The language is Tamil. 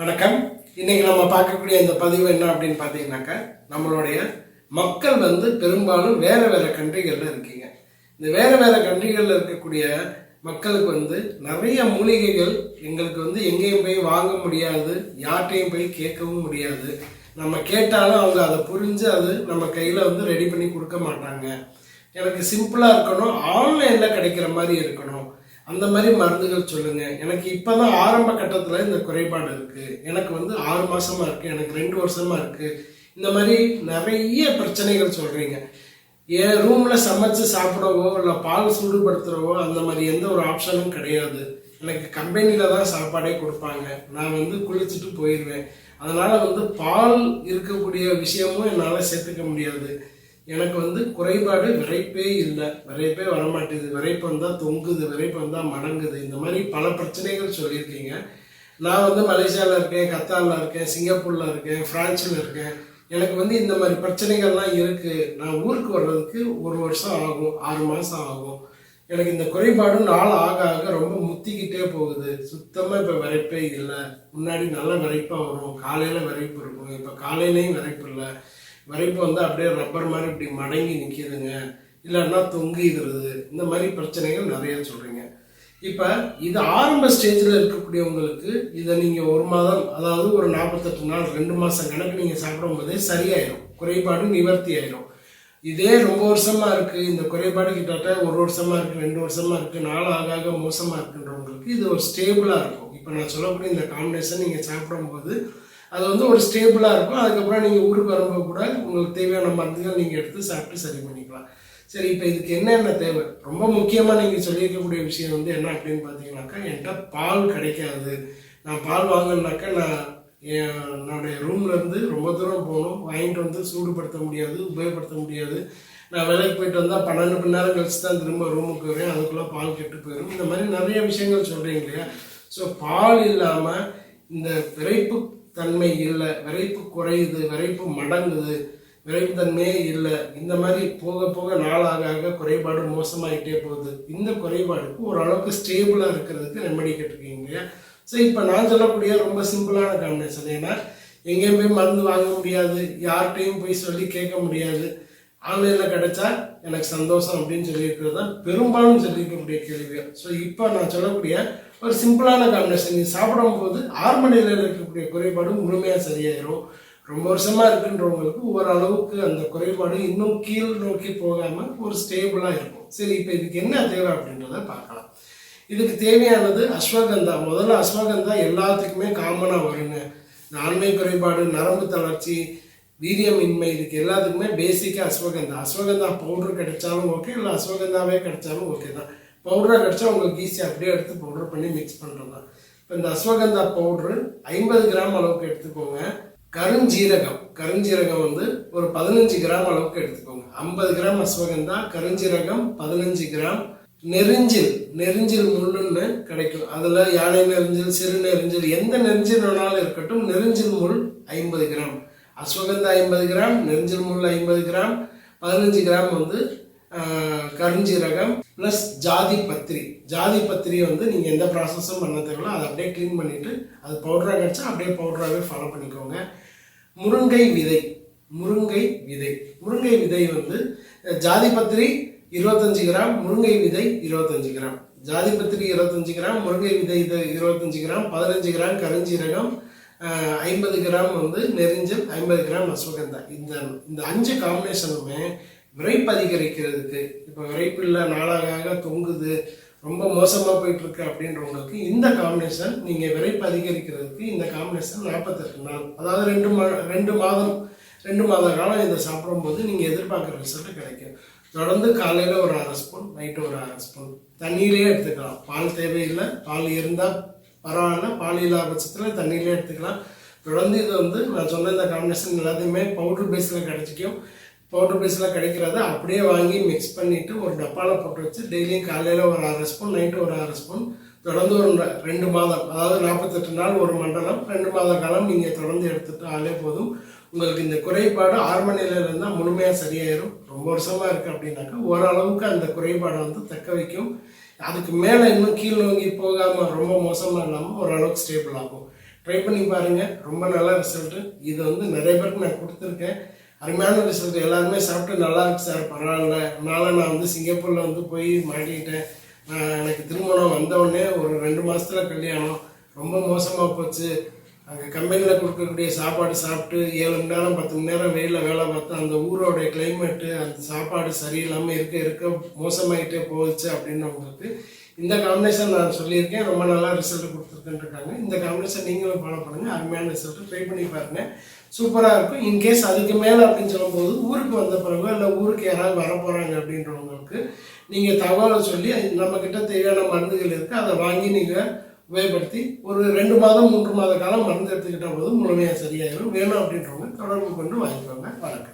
வணக்கம். இன்னைக்கு நம்ம பார்க்கக்கூடிய இந்த பதிவு என்ன அப்படின்னு பார்த்தீங்கன்னாக்கா நம்மளுடைய மக்கள் வந்து பெரும்பாலும் வேற வேற கண்ட்ரிகளில் இருக்கீங்க. இந்த வேற வேற கண்ட்ரிகளில் இருக்கக்கூடிய மக்களுக்கு வந்து நிறைய மூலிகைகள் எங்களுக்கு வந்து எங்கேயும் போய் வாங்க முடியாது யார்கிட்டையும் போய் கேட்கவும் முடியாது. நம்ம கேட்டாலும் அவங்க அதை புரிஞ்சு அது நம்ம கையில் வந்து ரெடி பண்ணி கொடுக்க மாட்டாங்க. எனக்கு சிம்பிளாக இருக்கணும் ஆன்லைனில் கிடைக்கிற மாதிரி இருக்கணும். அந்த மாதிரி மருந்துகள் சொல்லுங்க. எனக்கு இப்பதான் ஆரம்ப கட்டத்தில் இந்த குறைபாடு இருக்கு. எனக்கு வந்து ஆறு மாசமா இருக்கு எனக்கு ரெண்டு வருஷமா இருக்கு. இந்த மாதிரி நிறைய பிரச்சனைகள் சொல்றீங்க. என் ரூம்ல சமைச்சு சாப்பிடவோ இல்லை பால் சூடுபடுத்துறவோ அந்த மாதிரி எந்த ஒரு ஆப்ஷனும் கிடையாது. எனக்கு கம்பெனியில தான் சாப்பாடே கொடுப்பாங்க. நான் வந்து குளிச்சுட்டு போயிடுவேன் அதனால வந்து பால் இருக்கக்கூடிய விஷயமும் என்னால் சேர்த்துக்க முடியாது. எனக்கு வந்து குறைபாடு விரைப்பே இல்லை. விரைப்பே வரமாட்டேது விரைப்பு வந்தால் தொங்குது. விரைப்பு வந்தால் மடங்குது. இந்த மாதிரி பல பிரச்சனைகள் சொல்லியிருக்கீங்க. நான் வந்து மலேசியாவில் இருக்கேன் கத்தாரில் இருக்கேன் சிங்கப்பூரில் இருக்கேன் ஃப்ரான்ஸில் இருக்கேன். எனக்கு வந்து இந்த மாதிரி பிரச்சனைகள்லாம் இருக்குது நான் ஊருக்கு வர்றதுக்கு ஒரு வருஷம் ஆகும். ஆறு மாதம் ஆகும். எனக்கு இந்த குறைபாடு நாள் ஆக ஆக ரொம்ப முத்திக்கிட்டே போகுது. சுத்தமாக இப்போ விரைப்பே இல்லை. முன்னாடி நல்ல விரைப்பாக வரும். காலையில் விரைப்பு இருக்கும். இப்போ காலையிலையும் விரைப்பு இல்லை. வரைப்பு வந்து அப்படியே ரப்பர் மாதிரி இப்படி மடங்கி நிற்கிதுங்க இல்லைன்னா தொங்கிடுறது இந்த மாதிரி பிரச்சனைகள் நிறைய சொல்கிறீங்க இப்போ இது ஆரம்ப ஸ்டேஜில் இருக்கக்கூடியவங்களுக்கு இதை நீங்கள் ஒரு மாதம் அதாவது ஒரு நாற்பத்தெட்டு நாள் ரெண்டு மாதம் கணக்கு நீங்கள் சாப்பிடும் போதே சரியாயிடும் குறைபாடு நிவர்த்தி ஆயிடும் இதே ரொம்ப வருஷமாக இருக்குது இந்த குறைபாடு கிட்டத்தட்ட ஒரு வருஷமாக இருக்குது ரெண்டு வருஷமாக இருக்குது நாள் ஆக ஆக மோசமாக இருக்குன்றவங்களுக்கு இது ஒரு ஸ்டேபிளாக இருக்கும். இப்போ நான் சொல்லக்கூடிய இந்த காம்பினேஷன் நீங்கள் சாப்பிடும்போது அது வந்து ஒரு ஸ்டேபிளாக இருக்கும். அதுக்கப்புறம் நீங்கள் ஊருக்கு வரும்போது கூட உங்களுக்கு தேவையான மருந்துகள் நீங்கள் எடுத்து சாப்பிட்டு சரி பண்ணிக்கலாம். சரி இப்போ இதுக்கு என்னென்ன தேவை? ரொம்ப முக்கியமாக நீங்கள் சொல்லியிருக்கக்கூடிய விஷயம் வந்து என்ன அப்படின்னு பார்த்தீங்கன்னாக்கா என்கிட்ட பால் கிடைக்காது. நான் பால் வாங்கினாக்கா நான் என்னுடைய ரூம்லேருந்து ரொம்ப தூரம் போகணும். வாங்கிட்டு வந்து சூடுபடுத்த முடியாது உபயோகப்படுத்த முடியாது. நான் வேலைக்கு போயிட்டு வந்தால் பன்னெண்டு மணி நேரம் கழிச்சு தான் திரும்ப ரூமுக்கு வரேன் அதுக்குள்ளே பால் கெட்டு போயிடும் இந்த மாதிரி நிறைய விஷயங்கள் சொல்கிறீங்க இல்லையா? ஸோ பால் இல்லாமல் இந்த விரைப்பு தன்மை இல்லை விரைப்பு குறையுது விரைப்பு மடங்குது விரைப்பு தன்மையே இல்லை. இந்த மாதிரி போக போக நாளாக ஆக குறைபாடு மோசமாகிட்டே போகுது. இந்த குறைபாடுக்கு ஓரளவுக்கு ஸ்டேபிளாக இருக்கிறதுக்கு ரெமெடி கேட்டிருக்கீங்க இல்லையா? ஸோ இப்போ நான் சொல்லக்கூடிய ரொம்ப சிம்பிளான காம்பினேஷன் ஏன்னா எங்கேயும் போய் மருந்து வாங்க முடியாது யார்கிட்டையும் போய் சொல்லி கேட்க முடியாது. ஆன்லைனில் கிடைச்சா எனக்கு சந்தோஷம் அப்படின்னு சொல்லியிருக்கிறது தான் பெரும்பாலும் சொல்லியிருக்கக்கூடிய கேள்விகள். ஸோ இப்போ நான் சொல்லக்கூடிய ஒரு சிம்பிளான காம்பினேஷன். நீங்கள் சாப்பிடும்போது ஆரம்ப நிலையில் இருக்கக்கூடிய குறைபாடு முழுமையாக சரியாயிரும். ரொம்ப வருஷமாக இருக்குன்றவங்களுக்கு ஓரளவுக்கு அந்த குறைபாடு இன்னும் கீழ் நோக்கி போகாமல் ஒரு ஸ்டேபிளாக இருக்கும். சரி இப்போ இதுக்கு என்ன தேவை அப்படின்றத பார்க்கலாம். இதுக்கு தேவையானது அஸ்வகந்தா. முதல்ல அஸ்வகந்தா எல்லாத்துக்குமே காமனாக வருங்க. இந்த ஆண்மை குறைபாடு நரம்பு தளர்ச்சி வீரியமின்மை இதுக்கு எல்லாத்துக்குமே பேசிக்காக அஸ்வகந்தா. அஸ்வகந்தா பவுடர் கிடைச்சாலும் ஓகே இல்லை அஸ்வகந்தாவே கிடைச்சாலும் ஓகே தான். பவுடராக கிடச்சா உங்களுக்கு ஈஸியாக அப்படியே எடுத்து பவுடர் பண்ணி மிக்ஸ் பண்ணுறோம் இப்போ இந்த அஸ்வகந்தா பவுட்ரு ஐம்பது கிராம் அளவுக்கு எடுத்துக்கோங்க. கருஞ்சீரகம். கருஞ்சீரகம் வந்து ஒரு பதினஞ்சு கிராம் அளவுக்கு எடுத்துக்கோங்க. ஐம்பது கிராம் அஸ்வகந்தா கருஞ்சீரகம் பதினஞ்சு கிராம். நெருஞ்சில். நெருஞ்சில் முள்ளுன்னு கிடைக்கும். அதில் யானை நெருஞ்சில் சிறு நெருஞ்சில் எந்த நெருஞ்சில் வேணாலும் இருக்கட்டும் நெருஞ்சில் முள் ஐம்பது கிராம். அஸ்வகந்தா ஐம்பது கிராம் நெருஞ்சில் முள் ஐம்பது கிராம். பதினஞ்சு கிராம் வந்து கருஞ்சீரகம் ப்ளஸ் ஜாதி பத்திரி ஜாதி பத்திரியை வந்து நீங்கள் எந்த ப்ராசஸும் பண்ண தேவையில்ல. அதை அப்படியே க்ளீன் பண்ணிவிட்டு அது பவுடராக கிடச்சா அப்படியே பவுடராகவே ஃபாலோ பண்ணிக்கோங்க. முருங்கை விதை. முருங்கை விதை. முருங்கை விதை வந்து ஜாதி பத்திரி இருபத்தஞ்சு கிராம் முருங்கை விதை இருபத்தஞ்சு கிராம். ஜாதி பத்திரி இருபத்தஞ்சு கிராம் முருங்கை விதை இது இருபத்தஞ்சு கிராம் பதினஞ்சு கிராம் கருஞ்சீரகம் ஐம்பது கிராம் வந்து நெரிஞ்சல் ஐம்பது கிராம் அஸ்வகந்தா. இந்த இந்த அஞ்சு காம்பினேஷனுமே விரைப்பு அதிகரிக்கிறதுக்கு இப்போ விரைப்பு இல்லை நாளாக ஆக தொங்குது ரொம்ப மோசமாக போயிட்டு இருக்கு அப்படின்றவங்களுக்கு இந்த காம்பினேஷன் நீங்கள் விரைப்பு அதிகரிக்கிறதுக்கு இந்த காம்பினேஷன் நாற்பத்தெட்டு நாள் அதாவது ரெண்டு மா ரெண்டு மாதம் ரெண்டு மாத காலம் இதை சாப்பிடும்போது நீங்கள் எதிர்பார்க்குற ரிசல்ட் கிடைக்கும். தொடர்ந்து காலையில் ஒரு அரை ஸ்பூன் நைட்டு ஒரு அரை ஸ்பூன் தண்ணியிலேயே எடுத்துக்கலாம். பால் தேவையில்லை பால் இருந்தால் பரவாயில்ல பால் இல்லாத பட்சத்தில் தண்ணியிலே எடுத்துக்கலாம். தொடர்ந்து இது வந்து நான் சொன்ன இந்த காம்பினேஷன் எல்லாத்தையுமே பவுடர் பேஸில் கிடச்சிக்கும். பவுடர் பேஸில் கிடைக்கிறத அப்படியே வாங்கி மிக்ஸ் பண்ணிவிட்டு ஒரு டப்பாவில் போட்டு வச்சு டெய்லியும் காலையில் ஒரு அரை ஸ்பூன் நைட்டு ஒரு அரை ஸ்பூன் தொடர்ந்து ஒரு ரெண்டு மாதம் அதாவது நாற்பத்தெட்டு நாள் ஒரு மண்டலம் ரெண்டு மாத காலம் நீங்கள் தொடர்ந்து எடுத்துட்டு போதும். உங்களுக்கு இந்த குறைபாடு ஆரம்ப இருந்தால் முழுமையாக சரியாயிரும். ரொம்ப வருஷமாக இருக்குது அப்படின்னாக்கா ஓரளவுக்கு அந்த குறைபாடை வந்து தக்க வைக்கும். அதுக்கு மேலே இன்னும் கீழ் நோங்கி போகாமல் ரொம்ப மோசமாக இல்லாமல் ஓரளவுக்கு ஸ்டேபிள் ஆகும். ட்ரை பண்ணி பாருங்கள் ரொம்ப நல்ல ரிசல்ட்டு இது வந்து நிறைய பேருக்கு நான் கொடுத்துருக்கேன். அருமையான ரிசல்ட் எல்லாருமே சாப்பிட்டு நல்லா இருக்கு சார் பரவாயில்ல. அதனால நான் வந்து சிங்கப்பூரில் வந்து போய் மாட்டிக்கிட்டேன் நான் எனக்கு திருமணம் வந்தவுடனே ஒரு ரெண்டு மாதத்தில் கல்யாணம். ரொம்ப மோசமாக போச்சு. அங்கே கம்பெனியில் கொடுக்கக்கூடிய சாப்பாடு சாப்பிட்டு ஏழு மணி நேரம் பத்து மணி நேரம் வெயிலில் வேலை பார்த்து அந்த ஊரோடைய கிளைமேட்டு அந்த சாப்பாடு சரியில்லாமல் இருக்க இருக்க மோசமாயிட்டே போச்சு அப்படின்னவங்களுக்கு இந்த காம்பினேஷன் நான் சொல்லியிருக்கேன். ரொம்ப நல்லா ரிசல்ட் கொடுத்துருக்குன்ட்ருக்காங்க இந்த காம்பினேஷன் நீங்களும் ஃபாலோ பண்ணுங்கள் அருமையான ரிசல்ட் ட்ரை பண்ணி பாருங்க. சூப்பராக இருக்கும். இன்கேஸ் அதுக்கு மேலே அப்படின்னு சொல்லும்போது ஊருக்கு வந்த பிறகு இல்லை ஊருக்கு யாராவது வர போகிறாங்க அப்படின்றவங்களுக்கு நீங்கள் தகவலை சொல்லி நம்மக்கிட்ட தேவையான மருந்துகள் இருக்குது அதை வாங்கி நீங்கள் உபயோகப்படுத்தி ஒரு ரெண்டு மாதம் மூன்று மாத காலம் மருந்து எடுத்துக்கிட்ட போது முழுமையாக சரியாயிடும் வேணும் அப்படின்றவங்க தொடர்பு கொண்டு வாங்கிக்கோங்க. வணக்கம்.